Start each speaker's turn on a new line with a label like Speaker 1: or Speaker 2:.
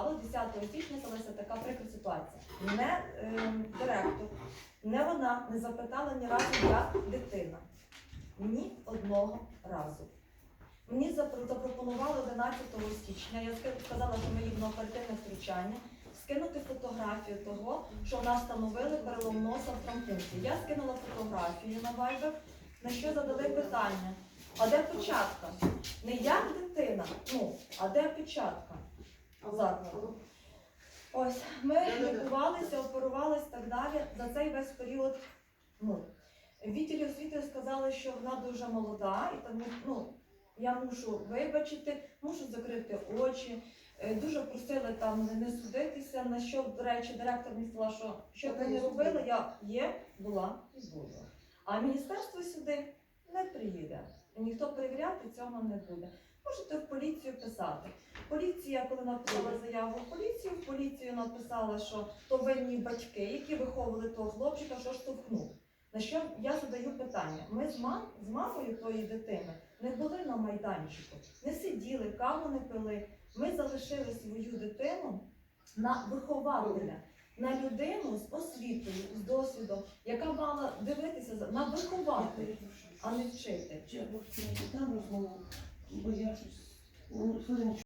Speaker 1: 10 січня сталася така прикра ситуація. Не ем, директор, не вона не запитала ні разу, як дитина. Ні одного разу. Мені запропонували 11 січня, я ска- сказала, що ми їдемо оперативне втручання, скинути фотографію того, що в нас встановили перелом носа в травмпункті. Я скинула фотографію на Viber, на що задали питання. А де печатка? Не як дитина, ну, а де печатка? Закладу. Ось ми лікувалися, оперувалися і так далі. За цей весь період ну, відділі освіти сказали, що вона дуже молода, і тому ну, я мушу вибачити, мушу закрити очі. Е, Дуже просили там не судитися, на що, до речі, директор мені сказала, що що ви не робили, я є, була і буду. А міністерство сюди не приїде. Ніхто перевіряти цього не буде. Можете в поліцію писати. Поліція, коли написала заяву в поліцію, в поліцію написала, що то винні батьки, які виховували того хлопчика, що штовхнув. На що я задаю питання? Ми з, мам, з мамою тої дитини не були на майданчику, не сиділи, каву не пили. Ми залишили свою дитину на вихователя, на людину з освітою, з досвідом, яка мала дивитися на вихователя, а не вчити.
Speaker 2: Бо я щось ну.